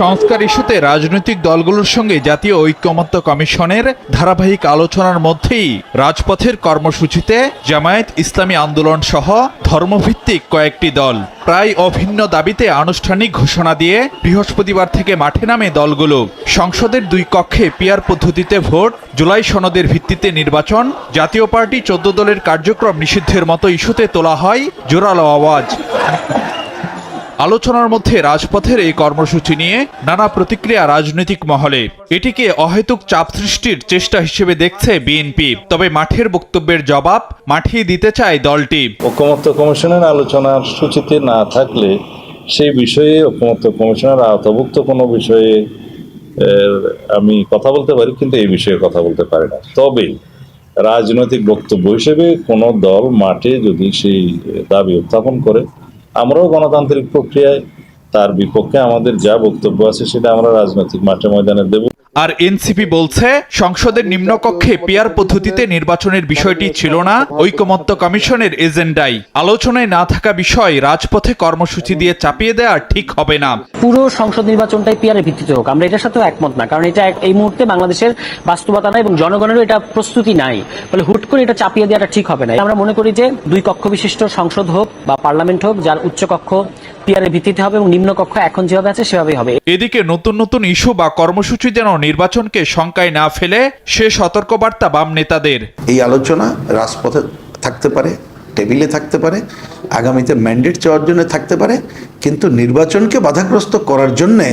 সংস্কার ইস্যুতে রাজনৈতিক দলগুলোর সঙ্গে জাতীয় ঐক্যমত্য কমিশনের ধারাবাহিক আলোচনার মধ্যেই রাজপথের কর্মসূচিতে জামায়াত ইসলামী আন্দোলন সহ ধর্মভিত্তিক কয়েকটি দল প্রায় অভিন্ন দাবিতে আনুষ্ঠানিক ঘোষণা দিয়ে বৃহস্পতিবার থেকে মাঠে নামে দলগুলো। সংসদের দুই কক্ষে পিয়ার পদ্ধতিতে ভোট, জুলাই সনদের ভিত্তিতে নির্বাচন, জাতীয় পার্টি চোদ্দ দলের কার্যক্রম নিষিদ্ধের মতো ইস্যুতে তোলা হয় জোরালো আওয়াজ। আলোচনার মধ্যে রাজপথের এই কর্মসূচি নিয়ে নানা প্রতিক্রিয়া রাজনৈতিক মহলে। এটিকে অহেতুক চাপ সৃষ্টির চেষ্টা হিসেবে দেখছে বিএনপি। তবে মাঠের বক্তব্যের জবাব মাঠেই দিতে চায় দলটি। ঐক্যমত্য কমিশনের আলোচনার সূচিতে না থাকলে সেই বিষয়ে ঐক্যমত্য কমিশনের আওতাভুক্ত কোনো বিষয়ে আমি কথা বলতে পারি, কিন্তু এই বিষয়ে কথা বলতে পারি না। তবে রাজনৈতিক বক্তব্য হিসেবে কোনো দল মাঠে যদি সেই দাবি উত্থাপন করে আমরাও গণতান্ত্রিক প্রক্রিয়ায়, তার বিপক্ষে আমাদের যা বক্তব্য আছে সেটা আমরা রাজনৈতিক মাঠে ময়দানে দেব। আর এনসিপি বলছে সংসদের নিম্নকক্ষে পিয়ার পদ্ধতিতে নির্বাচনের বিষয়টি ছিল না ঐকমত্য কমিশনের এজেন্ডায় আলোচনায় না থাকা বিষয় রাজপথে কর্মসূচি দিয়ে চাপিয়ে দেওয়া ঠিক হবে না। পুরো সংসদ নির্বাচনটাই পিয়ারের ভিত্তিতে হোক। আমরা এটার সাথেও একমত না কারণ এটা এই মুহূর্তে বাংলাদেশের বাস্তবতা নাই এবং জনগণেরও এটা প্রস্তুতি নাই। ফলে হুট করে এটা চাপিয়ে দেওয়াটা ঠিক হবে না। আমরা মনে করি যে দুই কক্ষ বিশিষ্ট সংসদ হোক বা পার্লামেন্ট হোক যার উচ্চ কক্ষ পিয়ারের ভিত্তিতে হবে এবং নিম্ন কক্ষ এখন যেভাবে আছে সেভাবেই হবে। এদিকে নতুন নতুন ইস্যু বা কর্মসূচি যেন নির্বাচনকে শঙ্কায় না ফেলে সে সতর্কবার্তা বাম নেতাদের। এই আলোচনা রাজপথে থাকতে পারে, টেবিলে থাকতে পারে, আগামীতে ম্যান্ডেট চাওয়ার জন্য থাকতে পারে, কিন্তু নির্বাচনকে বাধাগ্রস্ত করার জন্যে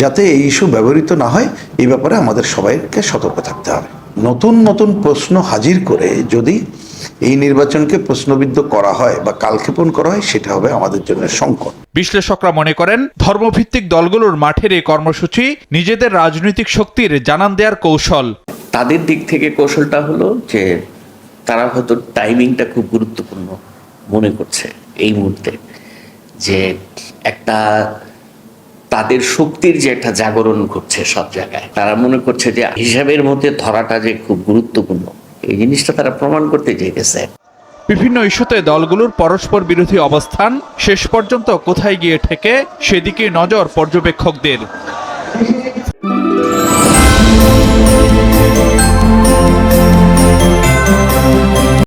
যাতে এই ইস্যু ব্যবহৃত না হয়, এই ব্যাপারে আমাদের সবাইকে সতর্ক থাকতে হবে। নতুন নতুন প্রশ্ন হাজির করে যদি এই নির্বাচনকে প্রশ্নবিদ্ধ করা হয় বা কালক্ষেপণ করা হয় সেটা হবে আমাদের জন্য সংকট। বিশ্লেষকরা মনে করেন ধর্মভিত্তিক দলগুলোর মাঠের এই কর্মসূচি নিজেদের রাজনৈতিক শক্তির জানান দেওয়ার কৌশল। তাদের দিক থেকে কৌশলটা হলো যে তারা হয়তো টাইমিংটা খুব গুরুত্বপূর্ণ মনে করছে এই মুহূর্তে। যে একটা তাদের শক্তির যে একটা জাগরণ ঘটছে সব জায়গায়। তারা মনে করছে যে হিসাবের মধ্যে ধরাটা যে খুব গুরুত্বপূর্ণ, এই জিনিসটা তারা প্রমাণ করতে চাইতেছে। বিভিন্ন ইস্যুতে দলগুলোর পরস্পর বিরোধী অবস্থান শেষ পর্যন্ত কোথায় গিয়ে ঠেকে সেদিকে নজর পর্যবেক্ষকদের।